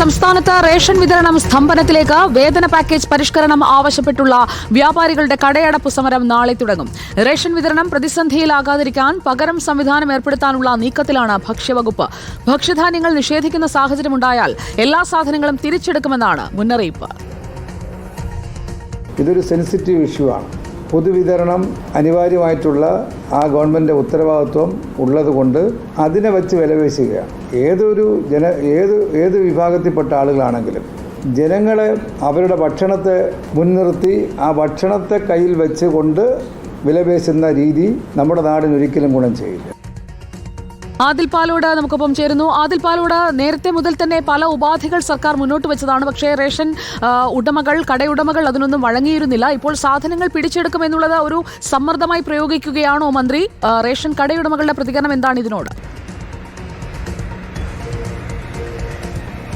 സംസ്ഥാനത്ത് റേഷൻ വിതരണം സ്തംഭനത്തിലേക്ക് വേതന പാക്കേജ് പരിഷ്കരണം ആവശ്യപ്പെട്ടുള്ള വ്യാപാരികളുടെ കടയടപ്പ് സമരം നാളെ തുടങ്ങും. റേഷൻ വിതരണം പ്രതിസന്ധിയിലാകാതിരിക്കാൻ പകരം സംവിധാനം ഏർപ്പെടുത്താനുള്ള നീക്കത്തിലാണ് ഭക്ഷ്യവകുപ്പ്. ഭക്ഷ്യധാന്യങ്ങൾ നിഷേധിക്കുന്ന സാഹചര്യമുണ്ടായാൽ എല്ലാ സാധനങ്ങളും തിരിച്ചെടുക്കുമെന്നാണ് മുന്നറിയിപ്പ്. ഇതൊരു സെൻസിറ്റീവ് ഇഷ്യൂ ആണ്. പൊതുവിതരണം അനിവാര്യമായിട്ടുള്ള ആ ഗവൺമെന്റ് ഉത്തരവാദിത്വം ഉള്ളതുകൊണ്ട് അതിനെ വച്ച് വിലപേശുകയാണ്. ഏതൊരു ജന ഏത് ഏത് വിഭാഗത്തിൽപ്പെട്ട ആളുകളാണെങ്കിലും ജനങ്ങളെ അവരുടെ ഭക്ഷണത്തെ മുൻനിർത്തി ആ ഭക്ഷണത്തെ കയ്യിൽ വെച്ചുകൊണ്ട് വിലപേശുന്ന രീതി നമ്മുടെ നാടിന് ഒരിക്കലും ഗുണം ചെയ്യില്ല. ആദിൽ പാലോട് നമുക്കൊപ്പം ചേരുന്നു. ആദിൽ പാലോട് നേരത്തെ മുതൽ തന്നെ പല ഉപാധികൾ സർക്കാർ മുന്നോട്ട് വെച്ചതാണ്. പക്ഷേ റേഷൻ ഉടമകൾ കടയുടമകൾ അതിനൊന്നും വഴങ്ങിയിരുന്നില്ല. ഇപ്പോൾ സാധനങ്ങൾ പിടിച്ചെടുക്കുമെന്നുള്ളത് ഒരു സമ്മർദ്ദമായി പ്രയോഗിക്കുകയാണോ മന്ത്രി? റേഷൻ കടയുടമകളുടെ പ്രതികരണം എന്താണ് ഇതിനോട്?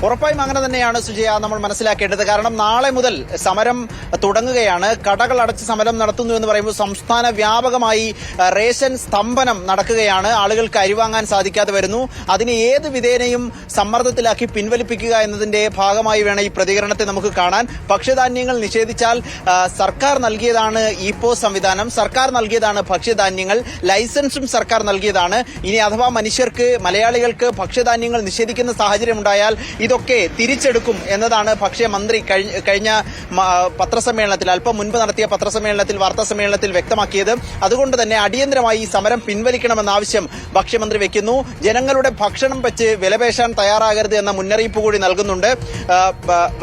ഉറപ്പായും അങ്ങനെ തന്നെയാണ് സുജയ നമ്മൾ മനസ്സിലാക്കേണ്ടത്. കാരണം നാളെ മുതൽ സമരം തുടങ്ങുകയാണ്. കടകൾ അടച്ച് സമരം നടത്തുന്നു എന്ന് പറയുമ്പോൾ സംസ്ഥാന വ്യാപകമായി റേഷൻ സ്തംഭനം നടക്കുകയാണ്. ആളുകൾക്ക് അരിവാങ്ങാൻ സാധിക്കാതെ വരുന്നു. അതിന് ഏത് വിധേനയും സമ്മർദ്ദത്തിലാക്കി പിൻവലിപ്പിക്കുക എന്നതിന്റെ ഭാഗമായി വേണം ഈ പ്രതികരണത്തെ നമുക്ക് കാണാൻ. ഭക്ഷ്യധാന്യങ്ങൾ നിഷേധിച്ചാൽ സർക്കാർ നൽകിയതാണ് ഇപ്പോ സംവിധാനം. സർക്കാർ നൽകിയതാണ് ഭക്ഷ്യധാന്യങ്ങൾ. ലൈസൻസും സർക്കാർ നൽകിയതാണ്. ഇനി അഥവാ മനുഷ്യർക്ക് മലയാളികൾക്ക് ഭക്ഷ്യധാന്യങ്ങൾ നിഷേധിക്കുന്ന സാഹചര്യം ഉണ്ടായാൽ ഇതൊക്കെ തിരിച്ചെടുക്കും എന്നതാണ് പക്ഷേ മന്ത്രി കഴിഞ്ഞ പത്രസമ്മേളനത്തിൽ അല്പം മുൻപ് നടത്തിയ പത്രസമ്മേളനത്തിൽ വാർത്താ സമ്മേളനത്തിൽ വ്യക്തമാക്കിയത്. അതുകൊണ്ട് തന്നെ അടിയന്തരമായി ഈ സമരം പിൻവലിക്കണമെന്ന ആവശ്യം ഭക്ഷ്യമന്ത്രി വെക്കുന്നു. ജനങ്ങളുടെ ഭക്ഷണം വെച്ച് വിലപേശാൻ തയ്യാറാകരുത് എന്ന മുന്നറിയിപ്പ് കൂടി നൽകുന്നുണ്ട്.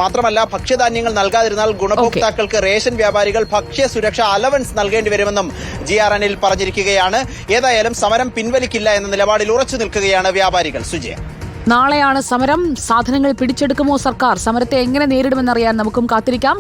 മാത്രമല്ല ഭക്ഷ്യധാന്യങ്ങൾ നൽകാതിരുന്നാൽ ഗുണഭോക്താക്കൾക്ക് റേഷൻ വ്യാപാരികൾ ഭക്ഷ്യ സുരക്ഷ അലവൻസ് നൽകേണ്ടി വരുമെന്നും ജി ആർ എനിൽ പറഞ്ഞിരിക്കുകയാണ്. ഏതായാലും സമരം പിൻവലിക്കില്ല എന്ന നിലപാടിൽ ഉറച്ചു നിൽക്കുകയാണ് വ്യാപാരികൾ. സുജയ. നാളെയാണ് സമരം. സാധനങ്ങൾ പിടിച്ചെടുക്കുമോ സർക്കാർ? സമരത്തെ എങ്ങനെ നേരിടുമെന്നറിയാൻ നമുക്കും കാത്തിരിക്കാം.